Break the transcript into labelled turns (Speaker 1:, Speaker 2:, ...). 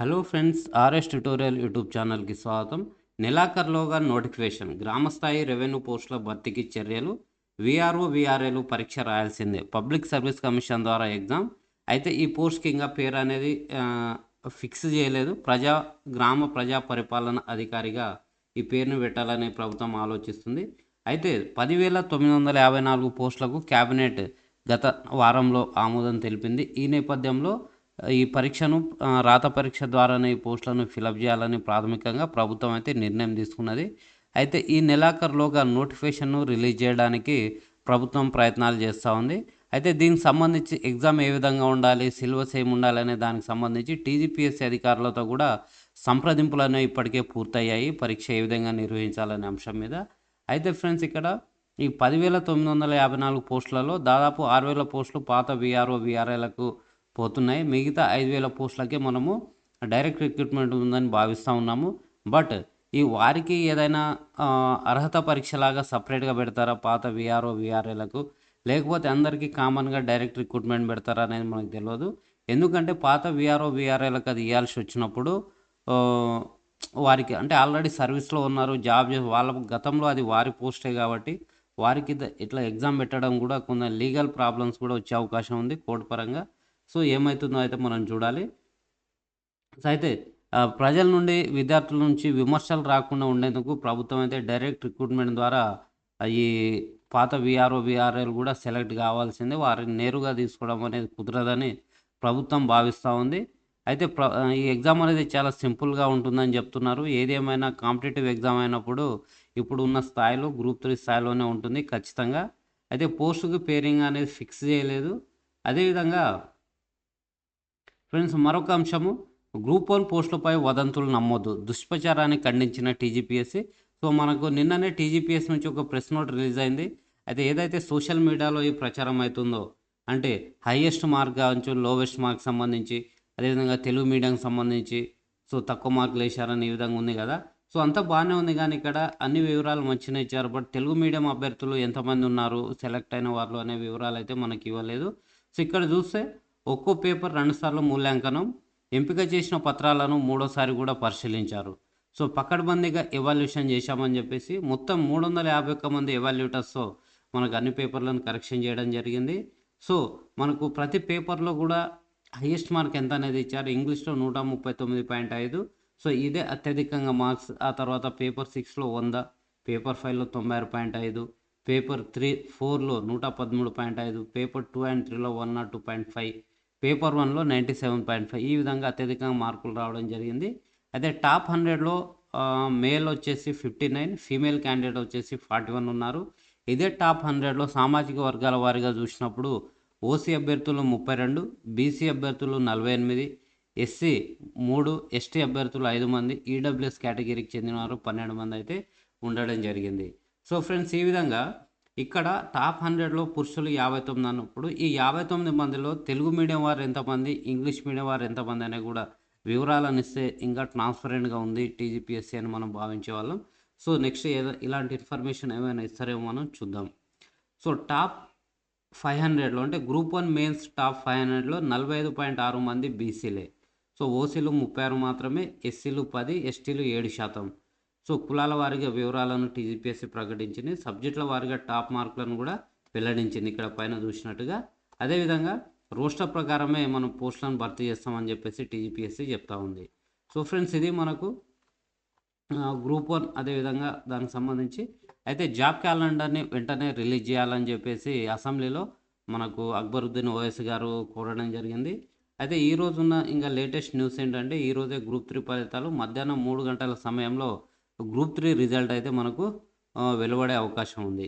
Speaker 1: Hello friends RS tutorial YouTube ఛానల్కి స్వాగతం. నెలాఖరులోగా notification. గ్రామస్థాయి revenue పోస్టుల భర్తీకి చర్యలు. విఆర్ఓ విఆర్ఏలు పరీక్ష రాయాల్సిందే. పబ్లిక్ సర్వీస్ కమిషన్ ద్వారా ఎగ్జామ్. అయితే ఈ పోస్ట్కి ఇంకా పేరు అనేది ఫిక్స్ చేయలేదు. ప్రజా గ్రామ ప్రజా పరిపాలన అధికారిగా ఈ పేరును పెట్టాలని ప్రభుత్వం ఆలోచిస్తుంది. అయితే పదివేల తొమ్మిది వందల యాభై నాలుగు పోస్టులకు క్యాబినెట్ గత వారంలో ఆమోదం తెలిపింది. ఈ నేపథ్యంలో ఈ పరీక్షను రాత పరీక్ష ద్వారానే ఈ పోస్టులను ఫిలప్ చేయాలని ప్రాథమికంగా ప్రభుత్వం అయితే నిర్ణయం తీసుకున్నది. అయితే ఈ నెలాఖరులోగా నోటిఫికేషన్ను రిలీజ్ చేయడానికి ప్రభుత్వం ప్రయత్నాలు చేస్తూ ఉంది. అయితే దీనికి సంబంధించి ఎగ్జామ్ ఏ విధంగా ఉండాలి సిలబస్ ఏమి ఉండాలి అనే దానికి సంబంధించి టీజీపీఎస్సీ అధికారులతో కూడా సంప్రదింపులు అనేవి ఇప్పటికే పూర్తయ్యాయి. పరీక్ష ఏ విధంగా నిర్వహించాలనే అంశం మీద. అయితే ఫ్రెండ్స్ ఇక్కడ ఈ పదివేల తొమ్మిది వందల యాభై నాలుగు పోస్టులలో దాదాపు ఆరు వేల పోస్టులు పాత విఆర్ఓ విఆర్ఐలకు పోతున్నాయి. మిగతా ఐదు వేల పోస్టులకే మనము డైరెక్ట్ రిక్రూట్మెంట్ ఉందని భావిస్తూ ఉన్నాము. బట్ ఈ వారికి ఏదైనా అర్హత పరీక్షలాగా సపరేట్గా పెడతారా? పాత విఆర్ఓ విఆర్ఏలకు లేకపోతే అందరికీ కామన్గా డైరెక్ట్ రిక్రూట్మెంట్ పెడతారా అనేది మనకు తెలియదు. ఎందుకంటే పాత విఆర్ఓ విఆర్ఏలకు అది ఇవ్వాల్సి వచ్చినప్పుడు వారికి అంటే ఆల్రెడీ సర్వీస్లో ఉన్నారు. జాబ్ చేసి వాళ్ళ గతంలో అది వారి పోస్టే కాబట్టి వారికి ఇట్లా ఎగ్జామ్ పెట్టడం కూడా కొంత లీగల్ ప్రాబ్లమ్స్ కూడా వచ్చే అవకాశం ఉంది కోర్టు పరంగా. సో ఏమవుతుందో అయితే మనం చూడాలి. సో అయితే ప్రజల నుండి విద్యార్థుల నుంచి విమర్శలు రాకుండా ఉండేందుకు ప్రభుత్వం అయితే డైరెక్ట్ రిక్రూట్మెంట్ ద్వారా ఈ పాత విఆర్ఓ విఆర్ఎల్ కూడా సెలెక్ట్ కావాల్సిందే. వారిని నేరుగా తీసుకోవడం అనేది కుదరదని ప్రభుత్వం భావిస్తూ ఉంది. అయితే ప్ర ఈ ఎగ్జామ్ అనేది చాలా సింపుల్గా ఉంటుందని చెప్తున్నారు. ఏదేమైనా కాంపిటేటివ్ ఎగ్జామ్ అయినప్పుడు ఇప్పుడు ఉన్న స్థాయిలో గ్రూప్ త్రీ స్థాయిలోనే ఉంటుంది ఖచ్చితంగా. అయితే పోస్టుకు పేరింగ్ అనేది ఫిక్స్ చేయలేదు. అదేవిధంగా ఫ్రెండ్స్ మరొక అంశము గ్రూప్ వన్ పోస్టులపై వదంతులు నమ్మొద్దు. దుష్ప్రచారాన్ని ఖండించిన టీజీపీఎస్సీ సో మనకు నిన్ననే టీజీపీఎస్ నుంచి ఒక ప్రెస్ నోట్ రిలీజ్ అయింది. అయితే ఏదైతే సోషల్ మీడియాలో ఈ ప్రచారం అవుతుందో అంటే హైయెస్ట్ మార్క్ కావచ్చు లోవెస్ట్ మార్క్ సంబంధించి అదేవిధంగా తెలుగు మీడియంకి సంబంధించి సో తక్కువ మార్కులు వేశారని ఈ విధంగా ఉంది కదా. సో అంతా బాగానే ఉంది కానీ ఇక్కడ అన్ని వివరాలు మంచిగా ఇచ్చారు. బట్ తెలుగు మీడియం అభ్యర్థులు ఎంతమంది ఉన్నారు సెలెక్ట్ అయిన వాళ్ళు అనే వివరాలు అయితే మనకి ఇవ్వలేదు. సో ఇక్కడ చూస్తే ఒక్కో పేపర్ రెండుసార్లు మూల్యాంకనం ఎంపిక చేసిన పత్రాలను మూడోసారి కూడా పరిశీలించారు. సో పక్కడబందీగా ఎవాల్యుయేషన్ చేశామని చెప్పేసి మొత్తం మూడు వందల యాభై ఒక్క మంది ఎవాల్యూటర్స్తో మనకు అన్ని పేపర్లను కరెక్షన్ చేయడం జరిగింది. సో మనకు ప్రతి పేపర్లో కూడా హైయెస్ట్ మార్క్ ఎంత అనేది ఇచ్చారు. ఇంగ్లీష్లో నూట ముప్పై తొమ్మిది పాయింట్ ఐదు. సో ఇదే అత్యధికంగా మార్క్స్ ఆ తర్వాత పేపర్ సిక్స్లో వంద పేపర్ ఫైవ్లో తొంభై ఆరు పాయింట్ ఐదు పేపర్ త్రీ ఫోర్లో నూట పదమూడు పాయింట్ ఐదు పేపర్ టూ అండ్ త్రీలో one nought two point five paper వన్లో నైంటీ సెవెన్ పాయింట్ ఫైవ్. ఈ విధంగా అత్యధికంగా మార్కులు రావడం జరిగింది. అదే టాప్ హండ్రెడ్లో మేల్ వచ్చేసి ఫిఫ్టీ నైన్ ఫీమేల్ క్యాండిడేట్ వచ్చేసి ఫార్టీ వన్ ఉన్నారు. ఇదే టాప్ హండ్రెడ్లో సామాజిక వర్గాల వారీగా చూసినప్పుడు ఓసీ అభ్యర్థులు ముప్పై రెండు బీసీ అభ్యర్థులు నలభై ఎనిమిది ఎస్సీ మూడు ఎస్టీ అభ్యర్థులు ఐదు మంది ఈడబ్ల్యూఎస్ కేటగిరీకి చెందినవారు పన్నెండు మంది అయితే ఉండడం జరిగింది. సో ఫ్రెండ్స్ ఈ విధంగా ఇక్కడ టాప్ హండ్రెడ్లో పురుషులు యాభై తొమ్మిది అన్నప్పుడు ఈ యాభై తొమ్మిది మందిలో తెలుగు మీడియం వారు ఎంతమంది ఇంగ్లీష్ మీడియం వారు ఎంతమంది అనే కూడా వివరాలను ఇస్తే ఇంకా ట్రాన్స్పరెంట్గా ఉంది టీజీపీఎస్సీ అని మనం భావించే వాళ్ళం. సో నెక్స్ట్ ఏదో ఇలాంటి ఇన్ఫర్మేషన్ ఏమైనా ఇస్తారేమో మనం చూద్దాం. సో టాప్ ఫైవ్ హండ్రెడ్లో అంటే group one mains top five హండ్రెడ్లో నలభై ఐదు పాయింట్ ఆరు మంది బీసీలే. సో ఓసీలు ముప్పై ఆరు మాత్రమే ఎస్సీలు పది ఎస్టీలు ఏడు శాతం. సో కులాల వారిగా వివరాలను టీజీపీఎస్సీ ప్రకటించింది. సబ్జెక్టుల వారిగా టాప్ మార్కులను కూడా వెల్లడించింది. ఇక్కడ పైన చూసినట్టుగా అదేవిధంగా రోస్టర్ ప్రకారమే మనం పోస్టులను భర్తీ చేస్తామని చెప్పేసి టీజీపీఎస్సీ చెప్తా ఉంది. సో ఫ్రెండ్స్ ఇది మనకు గ్రూప్ వన్ అదేవిధంగా దానికి సంబంధించి. అయితే జాబ్ క్యాలెండర్ని వెంటనే రిలీజ్ చేయాలని చెప్పేసి అసెంబ్లీలో మనకు అక్బరుద్దీన్ ఓఎస్ గారు కోరడం జరిగింది. అయితే ఈ రోజున్న ఇంకా లేటెస్ట్ న్యూస్ ఏంటంటే ఈ రోజే గ్రూప్ త్రీ ఫలితాలు మధ్యాహ్నం మూడు గంటల సమయంలో గ్రూప్ త్రీ రిజల్ట్ అయితే మనకు వెలువడే అవకాశం ఉంది.